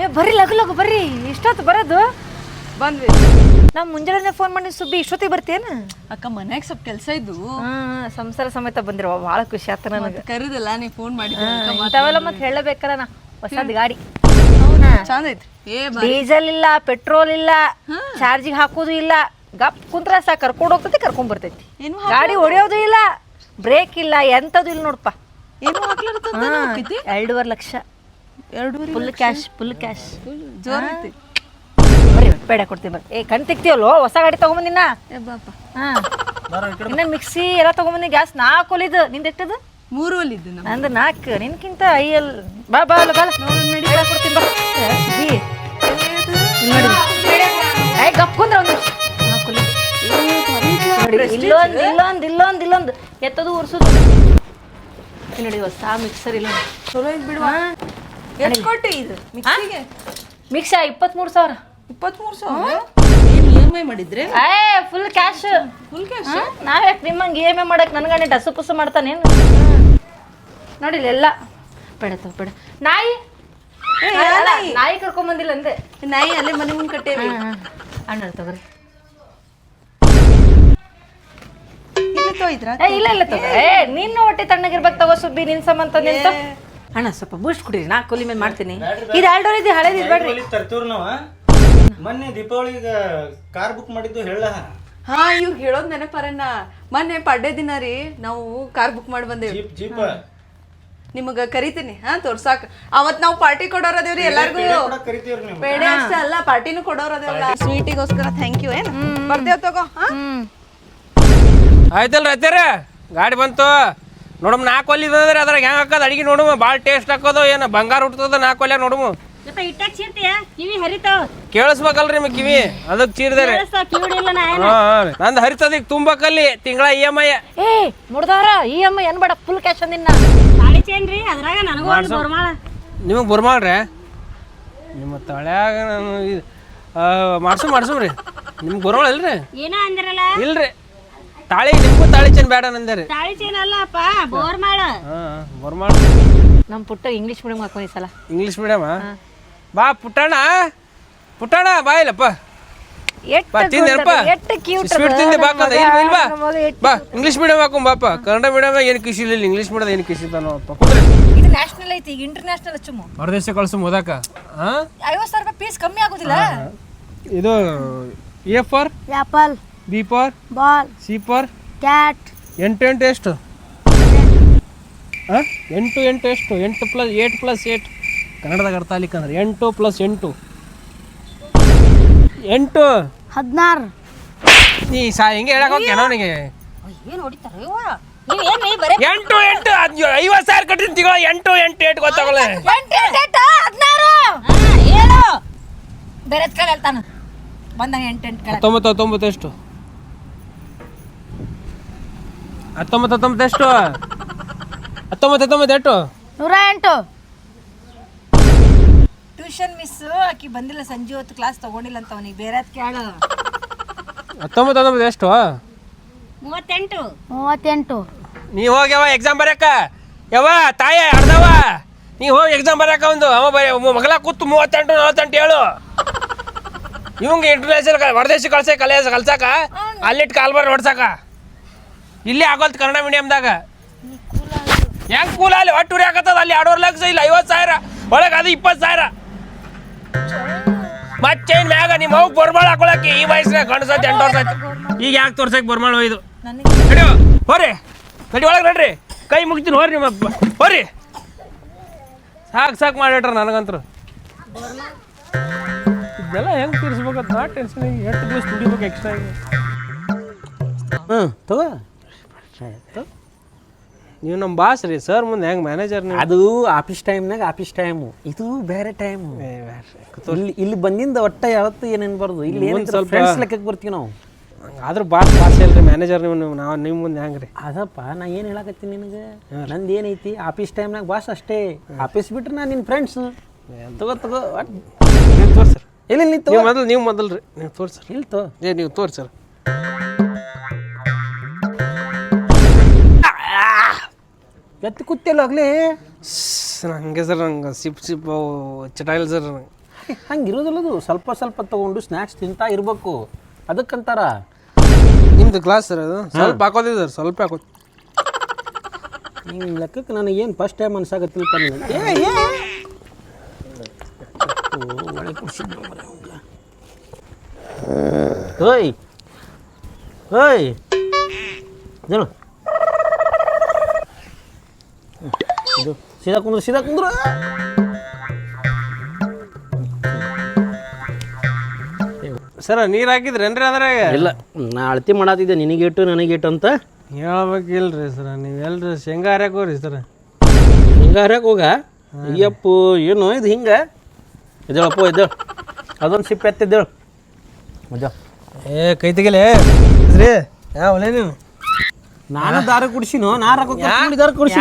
ಏ ಬರ್ರಿ ಲಗು ಲಗು ಬರ್ರಿ. ಇಷ್ಟೊತ್ತು ಬರೋದು? ಬಂದ್ವಿ. ನಾ ಮುಂಜಾನೆ ಫೋನ್ ಮಾಡಿ ಸುಬ್ಬಿ ಇಷ್ಟೊತ್ತಿಗೆ ಬರ್ತೀಯನ? ಅಕ್ಕ ಮನ್ಯಾಗ ಸ್ವಲ್ಪ ಕೆಲಸ ಇದ್ದು ಹಾ ಸಂಸಾರ ಸಮೇತ ಬಂದಿರುವ ಭಾಳ ಖುಷಿ ಆತ ನನಗೆ. ನೀವು ನೀ ಫೋನ್ ಮಾಡಿ ಇಂಥವೆಲ್ಲ ಮತ್ತೆ ಹೇಳಬೇಕಲ್ಲ ನಾ ಹೊಸದ್ ಗಾಡಿ. ಚಂದ ಏ ಡೀಸೆಲ್ ಇಲ್ಲ ಪೆಟ್ರೋಲ್ ಇಲ್ಲ ಚಾರ್ಜಿಗೆ ಹಾಕೋದು ಇಲ್ಲ. ಗಪ್ ಕುಂತ್ರ ಸಾ ಕರ್ಕೊಂಡು ಹೋಗ್ತೈತಿ ಕರ್ಕೊಂಡ್ ಬರ್ತೈತಿ. ಏನು ಗಾಡಿ ಹೊಡೆಯೋದು ಇಲ್ಲ ಬ್ರೇಕ್ ಇಲ್ಲ ಎಂತದು ಇಲ್ಲ ನೋಡಪ್ಪ. ಏನು ಎರಡೂವರೆ ಲಕ್ಷ. ಎರಡೂವರೆ ಫುಲ್ ಕ್ಯಾಶ್ ಫುಲ್ ಕ್ಯಾಶ್ ಜೋರ್ ಐತಿ. ಬರ್ರಿ ಬೇಡ ಕೊಡ್ತೀನಿ ಬರ್ರಿ ಏ ಕಣ್ ತಿಕ್ತೀವಲ್ಲೋ ಹೊಸ ಗಾಡಿ ತಗೊಂಬಂದಿನ ಏ ಬಾಪ ಹಾ. ಇನ್ನ ಮಿಕ್ಸಿ ಎಲ್ಲ ತಗೊಂಬಂದಿ ಗ್ಯಾಸ್ ನಾಲ್ಕು ಒಲಿದು ನಿಂದ ಎಟ್ಟದು ಮೂರು ನಮ್ಮ ನಂದು ನಾಲ್ಕು ನಿನ್ಕಿಂತ ಐಯಲ್ ಬಾ ಬಾ ಅಲ್ಲ ಬಾ ಹೇಳ ಕೊಡ್ತೀನಿ ಬಾ. ಏ, ನೋಡಿ ಗಪ್ಕೊಂಡ್ರ ಒಂದು. ನೋಡಿ, ಇಲ್ಲೊಂದು ಇಲ್ಲೊಂದು ಇಲ್ಲೊಂದು ಇಲ್ಲೊಂದು. ಎತ್ತದು ಉರ್ಸುದು. ಇಲ್ಲಿ ನೋಡಿ ಹೊಸ ಮಿಕ್ಸರ್ ಇಲ್ಲ ಚಲೋ ಐತ್ ಬಿಡುವ. ಎಷ್ಟು ಕೊಟ್ಟು ಇದು? ಮಿಕ್ಸಿಗೆ? ಮಿಕ್ಸ ಇಪ್ಪತ್ತ್ಮೂರು ಸಾವಿರ. ಇಪ್ಪತ್ಮೂರು ಸಾವಿರ? ಏನು ಇ ಎಂ ಐ ಮಾಡಿದ್ರೆ ಏ ಫುಲ್ ಕ್ಯಾಶ್ ಫುಲ್ ಕ್ಯಾಶ್ ನಾವ್ಯಾಕೆ ನಿಮ್ಮಂಗೆ ಇ ಎಂ ಐ ಮಾಡಕ್ಕೆ ನನಗನೆ ಡಸು ಪುಸು ಮಾಡ್ತಾನೇನು ನೋಡಿಲ್ಲ ಎಲ್ಲ. ಬೇಡ ತಗೋ ಬೇಡ. ನಾಯಿ? ಅಲ್ಲ, ನಾಯಿ? ಕರ್ಕೊಂಬಂದಿಲ್ಲ ಅಂದೆ. ನಾಯಿ ಅಲ್ಲೇ ಮನೆ ಮುಂದೆ ಕಟ್ಟೇವಿ. ಅಣ್ಣ ತಗೋರಿ. ಇಲ್ಲಿ ತೊಯ್ದ್ರ? ಏ ಇಲ್ಲ ಇಲ್ಲ ತಗೋ. ಏ ನಿನ್ನ ಹೊಟ್ಟೆ ತಣ್ಣಗಿರ್ಬೇಕು ತಗೋ ಸುಬ್ಬಿ ನಿನ್ ಸಂಬಂಧ ನಿಂತ. ಅಣ್ಣ ಸ್ವಲ್ಪ ಬೂಸ್ಟ್ ಕುಡೀರಿ ನಾ ಕೂಲಿ ಮೇಲೆ ಮಾಡ್ತೀನಿ. ಇದು ಎರಡು ಇದೆ ಹಳೇದು ಇದು ಬೇಡ್ರಿ ತರ್ತೀವ್ರಿ ನಾವ. ಮೊನ್ನೆ ದೀಪಾವಳಿಗೆ ಕಾರ್ ಬುಕ್ ಮಾಡಿದ್ದು ಹೇಳ. ಹಾ ಇವ್ ಹೇಳೋದ್ ನೆನಪರಣ್ಣ. ಮೊನ್ನೆ ಪಡ್ಡೆ ದಿನ ರೀ ನಾವು ಕಾರ್ ಬುಕ್ ಮಾಡಿ ಬಂದೇವಿ. Jeep jeep. ನಿಮಗ ಕರಿತೀನಿ ಹಾ ತೋರ್ಸಾಕ. ಅವತ್ ನಾವು ಪಾರ್ಟಿ ಕೊಡೋರದೇವ್ರಿ ಎಲ್ಲಾರ್ಗು. ಕರಿತೀವ್ರಿ ನೀವು ಬೇಡ ಅಷ್ಟೇ ಅಲ್ಲ ಪಾರ್ಟಿನೂ ಕೊಡೋರದೇವಲ್ಲ ಸ್ವೀಟಿಗೋಸ್ಕರ ಥ್ಯಾಂಕ್ ಯು ಏನ್? ಬರ್ತೇವ್ ತಗೋ ಹಾ? ಆಯ್ತಲ್ರಿ ರೈತರ ಗಾಡಿ ಬಂತು. ನೋಡಮ್ ನಾಲ್ಕು ಒಲಿ ಅಂದ್ರೆ ಅದ್ರಾಗ ಹೆಂಗೆ ಹಾಕೋದು? ಅಡಿಗೆ ನೋಡುಮ ಭಾಳ ಟೇಸ್ಟ್ ಹಾಕೋದು ಏನು ಬಂಗಾರ ಹುಟ್ಟದ ನಾಲ್ಕು ಒಲ್ಯಾಗ ನೋಡುಮ ಜೊತೆ ಇಟ್ಟಾಗ ಚೀರ್ತೀಯ? ಕಿವಿ ಹರಿತಾವ ಕೇಳಿಸ್ಬೇಕಲ್ರಿ ನಿಮಗೆ ಕಿವಿ? ಅದಕ್ಕೆ ಚೀರ್ದಾರೆ. ಕಿವಿಡಿಲ್ಲ ನಾ ಹಾಂ ಹಾಂ ನಂದು ಹರಿತದ ಈಗ ತುಂಬಕಲ್ಲಿ ತಿಂಗಳ ಇ ಎಂ ಐ. ಏ ಮುಡ್ದಾರ ಇ ಎಂ ಐ ಏನ್ ಬೇಡ ಫುಲ್ ಕ್ಯಾಶ್ ಅಂದಿನ ತಾಳಿ ಚೇನ್ರಿ ಅದ್ರಾಗ ನನಗೂ ಒಂದು ಬೋರ್ಮಾಳ ನಿಮಗೆ ಬರ್ಮಾಳ್ರೆ ನಿಮ್ಮ ತಳ್ಯಾಗ ನಾನು ಇದು ಮಾಡ್ಸು ಮಾಡ್ಸುಮ್ರಿ ನಿಮ್ಗೆ ಬರೋಳ ಇಲ್ರಿ? ಏನೋ ಅಂದಿರಲ್ಲ? ಇಲ್ರಿ. ತಾಳಿ ನಿಮಗೂ ತಾಳಿ ಚೇನ್ ಬೇಡ ನಂದೇರಿ. ತಾಳಿ ಚೇನ್ ಅಲ್ಲಪ್ಪ ಬೋರ್ಮಾಳ. ಹಾಂ ಬರ್ಮಾಳ. ನಮ್ಮ ಪುಟ್ಟ ಇಂಗ್ಲೀಷ್ ಮೀಡಿಯಂ ಹಾಕೋ ಈ ಸಲ. ಇಂಗ್ಲೀಷ್ ಮೀಡಿಯಮ ಬಾ ಪುಟ್ಟಣ್ಣ ಪುಟ್ಟಣ್ಣ ಬಾ ಇಲ್ಲಪ್ಪ ಎಷ್ಟ್ ಬಾ ತಿಂದೇನಪ್ಪ ಎಷ್ಟ್ cute ಸ್ವೀಟ್ ತಿಂದೆ ಬಾ ನನ್ನ ಕಂದ ಮಗ, ಇಲ್ಲ ಬಾ ನನ್ನ ಬಾ ಇಂಗ್ಲೀಷ್ ಮೀಡಿಯಂ ಹಾಕೊಂಡ್ ಬಾಪ. ಕನ್ನಡ ಮೀಡಿಯಂ ಏನು ಕಿಸಿ ಇಲ್ಲ ಇಂಗ್ಲೀಷ್ ಮೀಡಿಯಂ ಏನು ಕಿಸಿ ಅಪ್ಪ. ಇದು ನ್ಯಾಷನಲ್ ಐತಿ ಈಗ ಇಂಟರ್ನ್ಯಾಷನಲ್ ಹೊರದೇಶ ಕಳ್ಸು ಓದಾಕ. ಹಾ ಐವತ್ತು ಸಾವಿರ ರೂಪಾಯಿ ಪೀಸ್ ಕಮ್ಮಿ ಆಗೋದಿಲ್ಲ? ಇದು A for apple B for ball C for cat ಎಂಟು ಎಂಟು ಎಷ್ಟು? ಹಾಂ ಎಂಟು ಎಂಟು ಎಷ್ಟು? ಎಂಟು ಪ್ಲಸ್ ಏಟ್ ಪ್ಲಸ್ ಏಟ್ ಕನ್ನಡದಾಗ ಅರ್ಥ ಆಗ್ಲಿಕ್ಕಂದ್ರೆ ಎಂಟು ಪ್ಲಸ್ ಎಂಟು. ಎಂಟು. ಹದಿನಾರು. ನೀ ಸಾ ಹಿಂಗೆ ಹೇಳಕ್ ಹೋಗ್ಯ ನನಗೆ ಏನ್ ಹೊಡಿತಾರ? ನೀವ್ ಏನ್ ನೀ ಬರೇ ಎಂಟು ಎಂಟು ಅದ್ ಐವತ್ತು ಸಾವಿರ ಕಟ್ಟಿನ ತಿಂಗಳ. ಎಂಟು ಎಂಟು ಎಂಟು ಗೊತ್ತಾಗಲ್ಲ. ಹದಿನಾರು. ಹೇಳು ಬೇರೆ ಕಾಲ ಹೇಳ್ತಾನ? ಬಂದಾಗ ಎಂಟು ಎಂಟು ಕಡೆ. ಹತ್ತೊಂಬತ್ತು ಹತ್ತೊಂಬತ್ತು ಎಷ್ಟು? ಹತ್ತೊಂಬತ್ತು ಹತ್ತೊಂಬತ್ತು ಎಷ್ಟು? ಹತ್ತೊಂಬತ್ತು ಹತ್ತೊಂಬತ್ತು ಎಷ್ಟು? ನೂರ ಎಂಟು. ಟ್ಯೂಷನ್ ಮಿಸ್ ಆಕಿ ಬಂದಿಲ್ಲ ಸಂಜೆ ಹೊತ್ತು ಕ್ಲಾಸ್ ತಗೊಂಡಿಲ್ಲ ಅಂತ ಅವನಿಗೆ. ಬೇರೆ ಕೇಳು. ಹತ್ತೊಂಬತ್ತು ಹತ್ತೊಂಬತ್ತು ಎಷ್ಟು? ಮೂವತ್ತೆಂಟು. ಮೂವತ್ತೆಂಟು. ನೀ ಹೋಗಿ ಯಾವ ಎಕ್ಸಾಮ್ ಬರಕ. ಯಾವ ತಾಯಿ ಅರ್ಧವ ನೀ ಹೋಗಿ ಎಕ್ಸಾಮ್ ಬರಕ ಒಂದು. ಅವ ಬರೀ ಮಗಲ ಕೂತು ಮೂವತ್ತೆಂಟು ನಲವತ್ತೆಂಟು ಹೇಳು. ಇವಂಗೆ ಇಂಟರ್ನ್ಯಾಷನಲ್ ಹೊರದೇಶ ಕಳ್ಸ ಕಲೆ ಕಲ್ಸಾಕ. ಅಲ್ಲಿಟ್ಟು ಕಾಲ್ಬಾರ್ ಹೊಡ್ಸಾಕ ಇಲ್ಲೇ ಆಗೋಲ್ತು ಕನ್ನಡ ಮೀಡಿಯಮ್ದಾಗ ಹೆಂಗ್ ಕೂಲ ಅಲ್ಲಿ ಒಟ್ಟು ಉರಿ ಹಾಕತ್ತದ ಅಲ್ಲಿ ಎರಡೂವರೆ ಲಕ್ಷ ಇಲ್ಲ ಐವತ್ತು ಸಾವಿರ. ಒಳಗೆ ಅದು ಇಪ್ಪತ್ತು ಸಾವಿರ. ಮತ್ತೇನ್ ಮ್ಯಾಗ? ನಿಮ್ಮ ಹೋಗಿ ಬರ್ಮಾಳ ಹಾಕೊಳಕ್ಕೆ ಈ ವಯಸ್ಸಿನ ಗಂಡಸತ್ ಎಂಟು ವರ್ಷ ಆಯ್ತು. ಈಗ ಯಾಕೆ ತೋರ್ಸಕ್ಕೆ ಬರ್ಮಾಳ ಒಯ್ದು ನಡಿಯೋ ಹೋರಿ. ನಡಿ ಒಳಗೆ ನಡ್ರಿ. ಕೈ ಮುಗಿತೀನಿ ಹೋರಿ ನಿಮ್ಮ. ಹೋರಿ. ಸಾಕು ಸಾಕು ಮಾಡಿಟ್ರ ನನಗಂತರು. ಇದೆಲ್ಲ ಹೆಂಗೆ ತೀರಿಸ್ಬೇಕಂತ ನಾ ಟೆನ್ಷನ್ ಎಷ್ಟು ದಿವಸ ದುಡಿಬೇಕು ಎಕ್ಸ್ಟ್ರಾ ಹ್ಞೂ ತಗೋ. ನೀವು ನಮ್ಮ ಬಾಸ್ ರೀ ಸರ್ ಮುಂದೆ ಹೆಂಗೆ ಮ್ಯಾನೇಜರ್ ನೀವು? ಅದು ಆಫೀಸ್ ಟೈಮ್ನಾಗ ಆಫೀಸ್ ಟೈಮು ಇದು ಬೇರೆ ಟೈಮು ಇಲ್ಲಿ ಇಲ್ಲಿ ಬಂದಿಂದ ಒಟ್ಟ ಯಾವತ್ತು ಏನೇನು ಬರೋದು. ಇಲ್ಲಿ ಏನು ಸ್ವಲ್ಪ- ಫ್ರೆಂಡ್ಸ್ ಲೆಕ್ಕಕ್ಕೆ ಬರ್ತೀವಿ ನಾವು. ಆದ್ರೂ ಬಾಸ್ ಬಾಸ್ ಇಲ್ರಿ ಮ್ಯಾನೇಜರ್ ನೀವು ನೀವು ನಾವು ನಿಮ್ಮ ಮುಂದೆ ಹೆಂಗೆ ರೀ ಅದಪ್ಪ ನಾ ಏನು ಹೇಳಕತ್ತೀನಿ ನಿನಗೆ? ನಂದು ಏನೈತಿ? ಆಫೀಸ್ ಟೈಮ್ನಾಗ ಬಾಸ್ ಅಷ್ಟೇ. ಆಫೀಸ್ ಬಿಟ್ರೆ ನಾನು ನಿನ್ನ ಫ್ರೆಂಡ್ಸ್ ತಗೋ ತಗೋ ನೀವು ತೋರ್ಸರ್ ಇಲ್ಲ ಇಲ್ಲಿ ನೀವು ಮೊದಲು ನೀವು ಮೊದಲು ರೀ ನೀವು ತೋರ್ಸರ್ ಇಲ್ಲಿ ತೋ ಏ ನೀವು ತೋರ್ಸರ್ ಎತ್ತಿ ಕೂತಿಲ್ಲ ಆಗಲಿ? ಹಂಗೆ ಸರ್ ನಂಗೆ ಸಿಪ್ ಸಿಪ್ ಚಟ ಇಲ್ಲ ಸರ್ ನಂಗೆ. ಹಂಗೆ ಇರೋದಿಲ್ಲದು ಸ್ವಲ್ಪ ಸ್ವಲ್ಪ ತೊಗೊಂಡು ಸ್ನ್ಯಾಕ್ಸ್ ತಿಂತಾ ಇರಬೇಕು. ಅದಕ್ಕಂತಾರ? ನಿಮ್ದು ಗ್ಲಾಸ್ ಸರ್ ಅದು? ಸ್ವಲ್ಪ ಹಾಕೋದಿದೆ ಸರ್ ಸ್ವಲ್ಪ ಹಾಕೋದು. ನಿಮ್ಮ ಲೆಕ್ಕಕ್ಕೆ ಫಸ್ಟ್ ಟೈಮ್ ನನಗೆ ಏ ಏ ಓ, ಒಳ್ಳೆ ಕುಡ್ಸಿದ್ದು ಮಾರ್ರೆ ಅವ್ನ್ಗ. ಓಯ್ ಓಯ್. ಜನ ಇದು ಸೀದಾ ಕುಂದ್ರು ಸೀದಾ ಕುಂದ್ರು. ಸರ ನೀರು ಹಾಕಿದ್ರೇನ್ರಿ ಅದ್ರಾಗ? ಇಲ್ಲ ನಾ ಅಳತಿ ಮಾಡತ್ತಿದ್ದೆ ನಿನಗಿಟ್ಟು ನನಗಿಟ್ಟು ಅಂತ. ಹೇಳ್ಬೇಕಿಲ್ರಿ ಸರ ನೀವು ಎಲ್ರಿ ಶೇಂಗಾ ಹರ್ಯಾಕ ಹೋಗ್ರಿ ಸರ. ಹರ್ಯಾಕ ಹೋಗ? ಅಯ್ಯಪ್ಪು ಏನು ಇದು ಹಿಂಗೆ? ಇದೇಳಪ್ಪ ಎದ್ದೇಳು ಅದೊಂದು ಸಿಪ್ಪೆ ಎತ್ತಿದ್ದೇಳು. ಮಜಾ. ಏ ಕೈ ತೆಗಿಲೇ? ರೀ ಯಾವ ಒಲೆ ನೀವು ನಾನು ದಾರ ಕುಡಿಸಿನೋ ನಾ ರೊಕ್ಕ ದಾರ ಕುಡಿಸಿ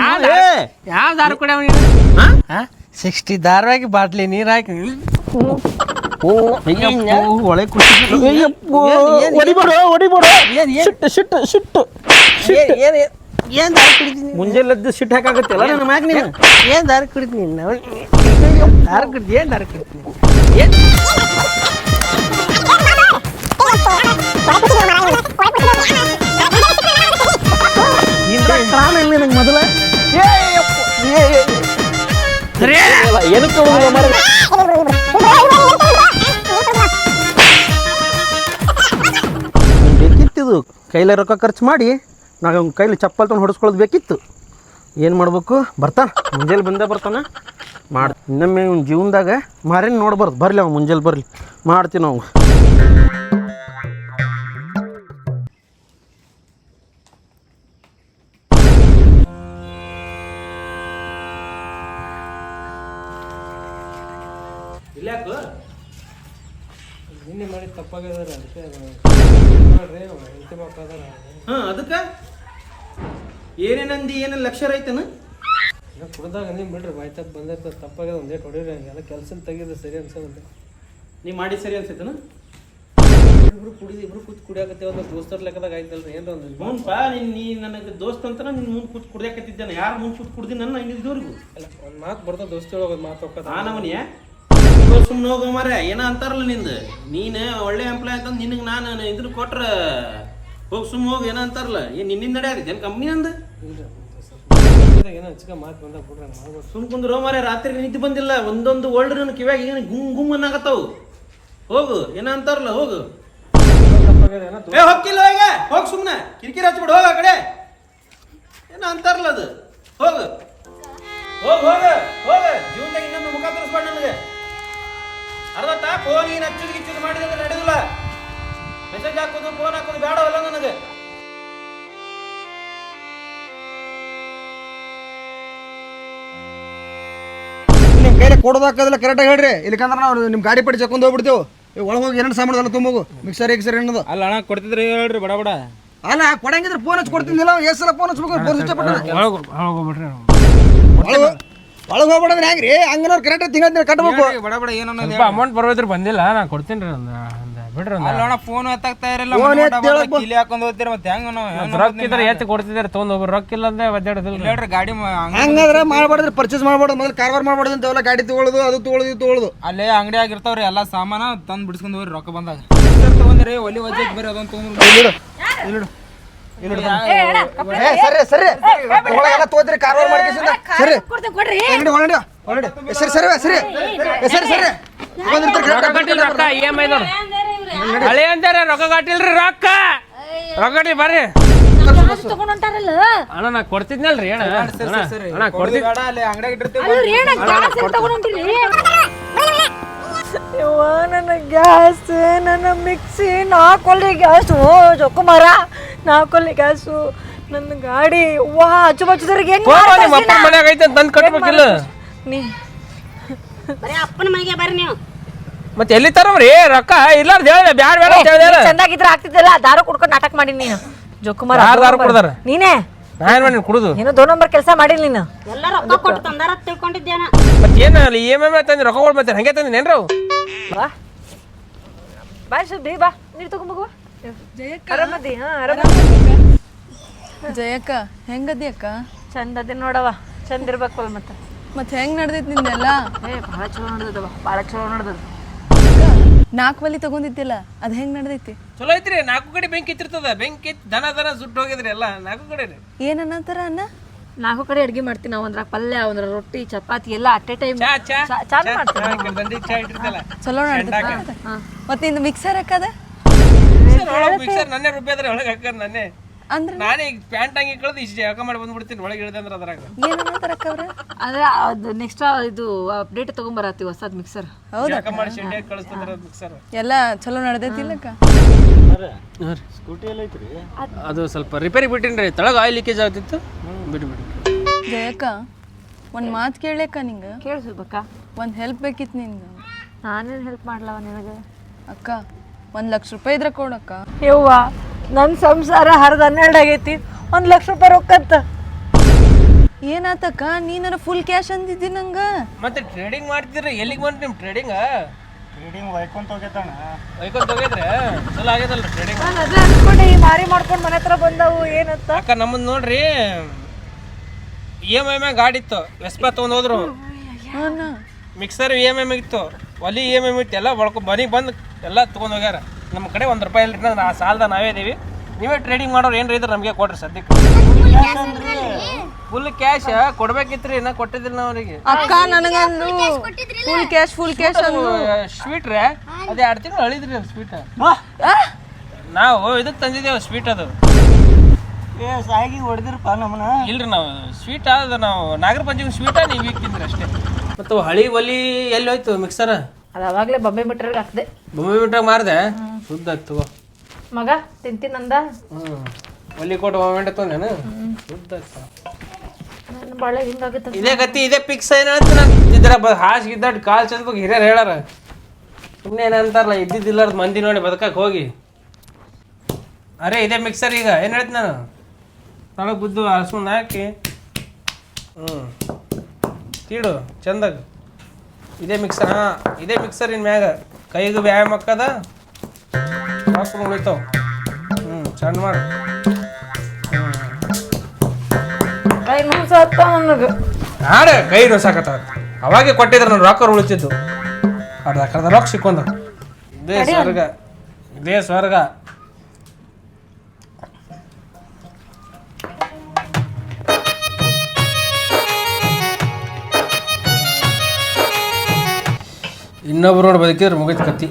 ಯಾವ ದಾರ ಕುಡಿಯವ ಸಿಕ್ಸ್ಟಿ ದಾರವಾಗಿ ಬಾಟ್ಲಿ ನೀರು ಹಾಕಿ ಒಳೆ ಹೊಡಿಬೇಡ ಹೊಡಿಬೇಡ ಸಿಟ್ಟು ಸಿಟ್ಟು ಸಿಟ್ಟು ಏನು ದಾರ ಕುಡಿತೀನಿ ಮುಂಜಾನೆ ಎದ್ದು ಸಿಟ್ಟು ಹಾಕಾಗತ್ತಲ್ಲ ನನ್ನ ಮ್ಯಾಗ ನೀನು ಏನು ದಾರ ಕುಡಿತೀನಿ ದಾರ ಕುಡಿದು ಏನು ದಾರ ಕುಡಿತೀನಿ ನನಗೆ ಮೊದಲ. ಏನಕ್ಕೆ ಹೋಗುದಿಲ್ಲ ಮಾರ್ರೆ? ಬೇಕಿತ್ತಿದು ಕೈಲಿ ರೊಕ್ಕ ಖರ್ಚು ಮಾಡಿ ನಾವು ಅವ್ನ ಕೈಲಿ ಚಪ್ಪಲ್ ತೊಗೊಂಡು ಹೊಡಿಸ್ಕೊಳ್ಳೋದು ಬೇಕಿತ್ತು. ಏನು ಮಾಡ್ಬೇಕು? ಬರ್ತಾನೆ ಮುಂಜಾನೆ ಬಂದೇ ಬರ್ತಾನೆ. ಮಾಡಿ ಇನ್ನೊಮ್ಮೆ ಇವ್ನ ಜೀವನದಾಗ ಮಾರೇನು ನೋಡ್ಬಾರ್ದು. ಬರಲಿ ಅವ್ನು ಮುಂಜಾನೆ ಬರಲಿ. ಮಾಡ್ತೀನಿ ನಾವು ಅದಕ್ಕೆ ನೋಡ್ರಿ ಹೆಂಡತಿ ಮಕ್ಕಳು ಅದಾರ ಹಾಂ ಅದಕ್ಕೆ? ಏನೇನಂದು ಏನೇನು ಲಕ್ಷ ಐತನ ಏನೋ ಕುಡ್ದಾಗ ನೀವು ಬಿಡ್ರಿ ಬಾಯ್ ತಪ್ಪು ಬಂದಿರ್ತದೆ ತಪ್ಪಾಗ್ಯದ ಒಂದೇ ಹೊಡಿರಿ ಹಂಗೆಲ್ಲ ಕೆಲಸ ತೆಗಿದ್ರೆ ಸರಿ ಅನ್ಸೋದಂತೆ. ನೀ ಮಾಡಿ ಸರಿ ಅನ್ಸೈತನ? ಇಬ್ರು ಕುಡಿದು ಇಬ್ರು ಕೂತ್ ಕುಡಿಯಾಕತ್ತೇವ ಒಂದು ದೋಸ್ತರ ಲೆಕ್ಕದಾಗ ಆಯ್ತಲ್ರಿ ಏನ್ರ ಒಂದು ಹ್ಞೂನ್ಪ ನೀನು ನೀ ನನಗೆ ದೋಸ್ತ ಅಂತ ನಿನ್ನ ಮುಂದೆ ಕೂತ್ ಕುಡಿಯಾಕತ್ತಿದ್ದಾನೆ. ಯಾರು ಮುಂದೆ ಕೂತ್ ಕುಡ್ದಿ ನನ್ನ ಇಲ್ಲಿದ್ದವ್ರಿಗೂ ಅಲ್ಲ ಒಂದು ಮಾತು ಬರ್ತದೆ ದೋಸ್ತಿ ಒಳಗೆ ಒಂದು ಮಾತು ಹೋಗ್ತದೆ ಆ ನಮನಿಯ ಸುಮ್ಮನೆ ಹೋಗೋ ಮಾರ ಏನೋ ಅಂತಾರಲ್ಲ ನಿಂದು. ನೀನು ಒಳ್ಳೆ ಎಂಪ್ಲಾಯ್ ಅಂತ ನಿನಗೆ ನಾನು ಇದ್ರ ಕೊಟ್ರ ಹೋಗಿ ಸುಮ್ಮನೆ ಹೋಗಿ ಏನೋ ಅಂತಾರಲ್ಲ. ಏನು ನಿನ್ನಿಂದ ಏನು ಕಂಪ್ನಿ ಅಂದ ಏನೋ ಹಚ್ಕ ಮಾತು ಬಂದಾಗ ಬಿಡ್ರಿ ಹಂಗೆ ಮಾಡ್ಬೋದು. ಸುಮ್ ಕುಂದ್ರು ಮಾರ ರಾತ್ರಿ ನಿದ್ದೆ ಬಂದಿಲ್ಲ. ಒಂದೊಂದು ಓಲ್ಡ್ ನನ್ನ ಕಿವ್ಯಾಗ ಏನು ಗುಮ್ ಗುಮ್ ಅನ್ನಾಗತ್ತವು ಹೋಗು ಏನೋ ಅಂತಾರಲ್ಲ ಹೋಗು. ಏ ಹೊಕ್ಕಿಲ್ಲ ಈಗ ಹೋಗಿ ಸುಮ್ಮನೆ ಕಿರಿಕಿರಿ ಹಚ್ಬಿಡು ಹೋಗ ಆ ಕಡೆ. ಏನೋ ಅಂತಾರಲ್ಲ ಅದು. ಹೋಗು. ಹೋಗ ಹೋಗ ಹೋಗ. ಜೀವನದಾಗ ಇನ್ನೊಂದು ಮುಖ ತೋರಿಸ್ಬೇಡ ನನಗೆ. ಅರ್ಧ ಫೋನ್ ಏನು ಹಚ್ಚುದು ಗಿಚ್ಚುದು ಮಾಡಿದ್ರೆ ನಡೆದಿಲ್ಲ. ಮೆಸೇಜ್ ಹಾಕೋದು ಫೋನ್ ಹಾಕೋದು ಬೇಡವಲ್ಲ ನನಗೆ. ನಿಮ್ಮ ಕೈಲಿ ಕೊಡೋದಾಕೋದಿಲ್ಲ ಕರೆಕ್ಟಾಗಿ ಹೇಳ್ರಿ. ಇಲ್ಲಿಕಂದ್ರೆ ನಾವು ನಿಮ್ಮ ಗಾಡಿ ಪಡಿ ಚಕ್ಕೊಂಡು ಹೋಗ್ಬಿಡ್ತೇವೆ. ಒಳಗೆ ಹೋಗಿ ಏನೇನು ಸಾಮಾನು ಎಲ್ಲ ತುಂಬೋಗು. ಮಿಕ್ಸರ್ ಗಿಕ್ಸರ್ ಏನದು? ಅಲ್ಲ ಅಣ್ಣ ಕೊಡ್ತಿದ್ರೆ ಹೇಳ್ರಿ ಬಡ ಬಡ. ಅಲ್ಲ ಕೊಡಂಗಿದ್ರೆ ಫೋನ್ ಹಚ್ಚಿ ಕೊಡ್ತಿದ್ದಿಲ್ಲ ಎಷ್ಟು ಸಲ ಫೋನ್ ಹಚ್ಬೇಕು ಫೋನ್ ಸ್ವಿಚ್ ಒಳಗೆ ಹೋಗ್ಬಿಟ್ರಿ ಒಳಗೆ ಹೋಗ್ಬಿಡಂದ್ರೆ ಹೆಂಗ್ರಿ? ಹಂಗನವ್ರು ಕರೆಕ್ಟಾಗಿ ತಿಂಗಳ ಕಟ್ಟಬೇಕು ಬಡ ಬಡ ಏನೋ ಸ್ವಲ್ಪ ಅಮೌಂಟ್ ಬರ್ಬೇಕ್ರಿ ಬಂದಿಲ್ಲ ನಾ ಕೊಡ್ತೀನಿ ರೀ ಒಂದು ಒಂದು ಬಿಡ್ರಿ ಒಂದು. ಅಲ್ಲ ಅಣ್ಣ ಫೋನ್ ಎತ್ತಾಗ್ತಾ ಇರಲ್ಲ Phone ಎತ್ತಿ ಹೇಳಕ್ ಬ- ಕಿಲಿ ಹಾಕೊಂಡ್ ಹೋಗ್ತೀರ ಮತ್ತೆ ಹೆಂಗ ರೊಕ್ಕ ಇದ್ರೆ ಎತ್ತಿ ಕೊಡ್ತಿದ್ದಾರೆ ತೊಗೊಂಡು ಹೋಗ್ರಿ ರೊಕ್ಕ ಇಲ್ಲ ಅಂದ್ರೆ ಒದ್ದಾಡೋದಿಲ್ಲ ಹೇಳ್ರಿ ಗಾಡಿ ಮ- ಹಂಗಾದ್ರೆ ಮಾಡ್ಬಾರ್ದು ಪರ್ಚೇಸ್ ಮಾಡ್ಬಾರ್ದು ಮೊದಲು ಕಾರ್ವಾರ ಮಾಡ್ಬಾರ್ದು ಅಂತೆಲ್ಲ ಗಾಡಿ ತಗೊಳ್ಳೋದು ಅದು ತಗೊಳ್ಳೋದು ಇದು ತಗೊಳ್ಳೋದು. ಅಲ್ಲೇ ಅಂಗಡಿ ಆಗಿರ್ತಾವ್ರಿ ಎಲ್ಲಾ ಸಾಮಾನ ತಂದ್ ಬಿಡಿಸ್ಕೊಂಡ್ ಹೋಗ್ರಿ ರೊಕ್ಕ ಬಂದಾಗ. ತಗೊಂಡ್ರಿ ಒಲಿ ವಜ್ಜೆ ಬರೀ ಅದೊಂದು ತಗೊಂಡ್ರಿ ಏ ಸರಿ ಸರಿ ಒಳಗೆಲ್ಲ ಮಾಡ್ಕೇಸಿಂದ ಸರಿ ಅಂಗಡಿ ಒಳಗಡೆ ಒಳಗಡೆ ಏ, ಸರಿ ಸರಿ ಸರಿ ಏ, ಸರಿ ಸರಿ ತಗೊಂಡಿರ್ತಾರೆ ರೊಕ್ಕ correct ಕಟ್ಟಿಲ್ಲ ರೊಕ್ಕ ಇ ಎಂ ಐದವ್ರು ಹಳೆ ಅಂತಾರೆ ರೊಕ್ಕ ಕಟ್ಟಿಲ್ರಿ ರೊಕ್ಕ ರೊಕ್ಕ ಕಟ್ಟಿ ಬರ್ರಿ ತಗೊಂಡ್ ಹೊಂಟಾರಲ್ಲ ಅಣ್ಣ ನಾ ಕೊಡ್ತಿದ್ನಲ್ರಿ ಅಣ್ಣ ಅಣ್ಣ ಕೊಡ್ತಿದ್ ಅಲ್ರಿ ಗ್ಯಾಸ್ ತಗೊಂಡ್ ಹೊಂಟಿರಿ ಯವ್ವ ನನ್ನ ಗ್ಯಾಸ್ ಓ ಮಿಕ್ಸಿ ನಾಲ್ಕೊಲ್ಲಿ ಗ್ಯಾಸು ಜೊಕ್ಕುಮಾರ ನಾಲ್ಕೊಲ್ಲಿ ಗ್ಯಾಸು ನನ್ನ ಗಾಡಿ. ವಾ ಅಚ್ಚು ಬಚ್ಚದ್ರಿಗೆ ಹೆಂಗ್ ಹೋಗ್ಬಾ ನಿಮ್ಮ? ಅಪ್ಪನ ಮನ್ಯಾಗ ಐತೆ ತಂದು ಕಟ್ಬೇಕಿಲ್ಲ? ನೀ. ಬರೀ ಅಪ್ಪನ ಮನೆಗೆ ಬರ್ರಿ ನೀವು. ಮತ್ತೆ ಎಲ್ಲಿ ತರವ್ರಿ? ರೊಕ್ಕ ಇಲ್ಲಾರ್ದ ಹೇಳ ಬ್ಯಾಡ ಬ್ಯಾಡ ಅಂತ ನೀ ಹೇಳಿದಾರೆ ಚಂದಾಗಿದ್ರೆ ಆಗ್ತಿದ್ದಲ್ಲ ದಾರು ಕುಡ್ಕೊಂಡು ನಾಟಕ ಮಾಡಿ ನೀನು. ಜೋಕುಮಾರ್ ಯಾರು ದಾರು ಕುಡ್ದಾರ? ನೀನೇ? ನಾ ಏನ್ ಮಾಡಿ ಕುಡುದು? ಏನೋ ದೋ ನಂಬರ್ ಕೆಲಸ ಮಾಡಿಲ್ಲ ನೀನು. ಎಲ್ಲ ರೊಕ್ಕ ಕೊಟ್ಟು ತಂದಾರ ಅಂತ ತಿಳ್ಕೊಂಡಿದ್ದೇನ ಮತ್ತೆ ಏನು ಅಲ್ಲಿ ಇ ಎಂ ಐ ತಂದು ರೊಕ್ಕ ಕೊಡ್ಬೇಕು ಮತ್ತೆ ಹಂಗೆ ತಂದಿನೇನ್ರಿ ಅವು? ಬಾ. ಬಾ ಸುದ್ದಿ ಬಾ. ನೀರು ತಗೊಂಬೋಗುವ ಆರಾಮದಿ ಹಾ ಜಯಕ್ಕ ಹೆಂಗದಿ ಅಕ್ಕ? ಚಂದ ಅದೇ ನೋಡವ ಚಂದ ಇರ್ಬೇಕಲ್ಲ ಮತ್ತೆ. ಮತ್ತೆ ಹೆಂಗ್ ನಡ್ದೈತಿ ನಿಂದೆಲ್ಲ? ಏ ಭಾಳ ಚಲೋ ನಡೆದವ ಭಾಳ ಚಲೋ ನಡೆದದ. ನಾಲ್ಕು ಒಲಿ ತಗೊಂಡಿದ್ದಿಲ್ಲ ಅದ ಹೆಂಗ್ ನಡ್ದೈತಿ? ಚಲೋ ಐತ್ರಿ ನಾಲ್ಕು ಕಡೆ ಬೆಂಕಿ ಇತ್ತಿರ್ತದ ಬೆಂಕಿ ಎತ್ತಿ ದನ ದನ ಸುಟ್ಟು ಹೋಗಿದ್ರಿ ಎಲ್ಲ ನಾಲ್ಕು ಕಡೆ ಏನ ಅನ್ನತ್ತಾರ ಅನ್ನ? ನಾಲ್ಕು ಕಡೆ ಅಡ್ಗೆ ಮಾಡ್ತೀನಿ ನಾವು ಅಂದ್ರ ಪಲ್ಯ ಒಂದ್ರ ರೊಟ್ಟಿ ಚಪಾತಿ ಎಲ್ಲ ಅಟ್ ಎ ಟೈಮ್ ಚಾ. ಚಾ ಚಾ ಮಾಡ್ತೀನಿ ದಂಡಿ ಚಾ ಇಟ್ಟಿರ್ತಲ್ಲ. ಚಲೋ ನಡ್ದೈತಿ ಮತ್ತೆ ನಿಂದು ಮಿಕ್ಸರ್ ಅಕ್ಕದ ಒಳಗೆ ಮಿಕ್ಸರ್ ನನ್ನೇ ರುಬ್ಬಿ ಅದ್ರ ಒಳಗೆ ಹಾಕರ್ ನನ್ನೇ. ಅಂದ್ರೆ ನಾನೇ ಈಗ ಪ್ಯಾಂಟ್ ಹಂಗೆ ಕಳ್ದು ಇಷ್ಟು ಯಾಕ ಮಾಡಿ ಬಂದ್ಬಿಡ್ತೀನಿ ಒಳಗೆ ಇಳ್ದೆ ಅಂದ್ರೆ ಅದ್ರಾಗ. ಏನಂತಾರಕ್ಕ ಅವ್ರ? ಅದೇ ಅದು ನೆಕ್ಸ್ಟ್ ಇದು ಅಪ್ಡೇಟ್ ತಗೊಂಬರತ್ತೀವಿ ಹೊಸದ್ ಮಿಕ್ಸರ್ ಜಳಕ ಮಾಡಿ ಶೆಡ್ಡಿ ಕಳಿಸ್ತಂದ್ರೆ ಮಿಕ್ಸರ್ ಎಲ್ಲ ಚಲೋ ನಡೆದೈತಿಲ್ಲಕ್ಕ ಅದು ಸ್ವಲ್ಪ ರಿಪೇರಿ ಬಿಟ್ಟಿನ್ರಿ ರೀ ತಳಗ ಆಯಿಲ್ ಲೀಕೇಜ್ ಆಗ್ತಿತ್ತು. ಬಿಟ್ಟು ಬಿಟ್ಟು ಜಯಕ್ಕ ಒಂದ್ ಮಾತು ಕೇಳಕ್ಕ ನಿಂಗ. ಕೇಳಿಸ್ಬೇಕ ಒಂದು ಒಂದ್ ಹೆಲ್ಪ್ ಬೇಕಿತ್ತು ನಿಂಗೆ. ನಾನೇನು ಹೆಲ್ಪ್ ಮಾಡ್ಲವ ನಿನಗೆ? ಅಕ್ಕ ಒಂದ್ ಲಕ್ಷ ರೂಪಾಯಿ ಇದ್ರ ಕೊಡಕ್ಕ. ಯವ್ವ ನನ್ನ ಸಂಸಾರ ಹರಿದ ಹನ್ನೆರಡು ಆಗೈತಿ. ಒಂದು ಲಕ್ಷ ರೂಪಾಯಿ ರೊಕ್ಕತ್ತ ಏನಾತಕ್ಕ? ನೀನಾರ ಫುಲ್ ಕ್ಯಾಶ್ ಅಂದಿದ್ದಿ ನಂಗ? ಮತ್ತೆ ಟ್ರೇಡಿಂಗ್ ಮಾಡ್ತಿದ್ರಿ? ಎಲ್ಲಿಗೆ ಬಂತು ನಿಮ್ ಟ್ರೇಡಿಂಗ್ ರೀಡಿಂಗ್ ವೈಕೊಂತ ಹೋಗ್ತಾನ ವೈಕೊಂತ ಹೋಗಿದ್ರೆ? ಚಲೋ ಆಗ್ಯದಲ್ಲ ಟ್ರೇಡಿಂಗ್ ನಾನು ಅದೇ ಅನ್ಕೊಂಡೆ ಈ ಮಾರಿ ಮಾಡ್ಕೊಂಡು ಮನೆ ಹತ್ರ ಬಂದವು ಏನಂತ? ಅಕ್ಕ ನಮ್ಮದು ನೋಡ್ರಿ ಇ ಎಂ ಐ ಮ್ಯಾಗ ಗಾಡಿ ಇತ್ತು. ವೆಸ್ಪಾ ತೊಗೊಂಡು ಹೋದ್ರು. ಮಿಕ್ಸರ್ ಇ ಎಂ ಐ ಮ್ಯಾಗ ಇತ್ತು. ಒಲಿ ಇ ಎಂ ಐ ಇತ್ತು ಎಲ್ಲ ಬಳ್ಕೊ ಮನೆಗೆ ಬಂದು ಎಲ್ಲ ತೊಗೊಂಡು ಹೋಗ್ಯಾರ. ನಮ್ಮ ಕಡೆ ಒಂದು ರೂಪಾಯಿ ಇಲ್ಲ ಆ ಸಾಲದ ನಾವೇ ಇದೀವಿ. ನೀವೇ ಟ್ರೇಡಿಂಗ್ ಮಾಡೋರು ಏನು ಇದ್ರೆ ನಮಗೆ ಕೊಡ್ರಿ ಸದ್ಯಕ್ಕೆ. ಫುಲ್ ಕ್ಯಾಶ್ ಕೊಡ್ಬೇಕಿತ್ರಿ ಇನ್ನ ಕೊಟ್ಟಿದ್ರಿ ನಾವು ಅವ್ರಿಗೆ. ಅಕ್ಕ ನನಗಂದು full cash full cash sweet ರೀ. ಅದೇ ಎರಡು ತಿಂಗಳು ಅಳಿದ್ರಿ ಸ್ವೀಟ್ ನಾವು ಇದಕ್ಕೆ ತಂದಿದ್ದೇವೆ ಸ್ವೀಟ್ ಅದು. ಏ ಸಾಗಿ ಹೊಡೆದಿರಪ್ಪ ನಮ್ಮನ್ನ. ಇಲ್ರಿ ನಾವು ಸ್ವೀಟ್ ಅದು ನಾವು ನಾಗರ ಪಂಚಮಿ ಸ್ವೀಟ ನೀವು ಈಗ ತಿಂದ್ರಿ ಅಷ್ಟೇ. ಮತ್ತು ಹಳಿ ಒಲಿ ಎಲ್ಲಿ ಹೋಯ್ತು ಮಿಕ್ಸರ್? ಅದು ಅವಾಗಲೇ ಬೊಂಬೆ ಮಿಟ್ರಿಗೆ ಹಾಕ್ದೆ. ಬೊಮ್ಮೆ ಬಿಟ್ಟಾಗ ಮಾರ್ದೆ? ಶುದ್ಧ ಆಯ್ತು ತಗೋ. ಮಗ ತಿಂತೀನಂದ ಹ್ಞೂ ಒಲಿ ಕೊಟ್ಟು ಬೊಮ್ಮೆ ನಾನು? ಶುದ್ಧ ಆಯ್ತು ನನ್ನ ಬಾಳೆ ಹಿಂಗಾಗುತ್ತೆ ಇದೇ ಗತಿ ಇದೇ ಪಿಕ್ಸ್ ಏನು ಹೇಳ್ತೀನಿ ಇದ್ರ ಬ ಹಾಸಿಗೆ ಇದ್ದಾಡ್ ಕಾಲ್ ಚಂದ್ಬೇಕು ಹಿರಿಯರು ಹೇಳಾರ ಸುಮ್ಮನೆ ಏನಂತಾರಲ್ಲ ಇದ್ದಿದ್ದಿಲ್ಲಾರ್ದು ಮಂದಿ ನೋಡಿ ಬದುಕಕ್ಕೆ ಹೋಗಿ. ಅರೆ ಇದೇ ಮಿಕ್ಸರ್ ಈಗ. ಏನು ಹೇಳ್ತೀನಿ ನಾನು? ತಳಗೆ ಬುದ್ದು ಹಸ್ಮುಂದ್ ಹಾಕಿ. ಹ್ಞೂ ತೀಡು ಚಂದಾಗ. ಇದೇ ಮಿಕ್ಸರ್ ಹಾಂ ಇದೇ ಮಿಕ್ಸರ್ ಇನ್ ಮ್ಯಾಗ. ಕೈಗೆ ವ್ಯಾಯಾಮ ಹಾಕದ ಹಾಕೊಂಡು ಉಳಿತಾವ ಹ್ಞೂ ಚಂದ ಮಾಡಿ. ಕೈ ನನಗೆ. ನಾಡೆ ಕೈ ಅವಾಗೆ ಕೊಟ್ಟಿದ್ರು ನಾನು ರಾಕರ್ ಉಳಿತಿದ್ದು. ಅರ್ಧ ಅರ್ಧ ರಾಕ್ ಸಿಕ್ಕೊಂಡ ಇದೇ ಸ್ವರ್ಗ. ಇದೇ ಸ್ವರ್ಗ. ಇನ್ನೊಬ್ರು ನೋಡಿ ಬದುಕಿದ್ರೆ ಮುಗಿದ ಕತ್ತಿ.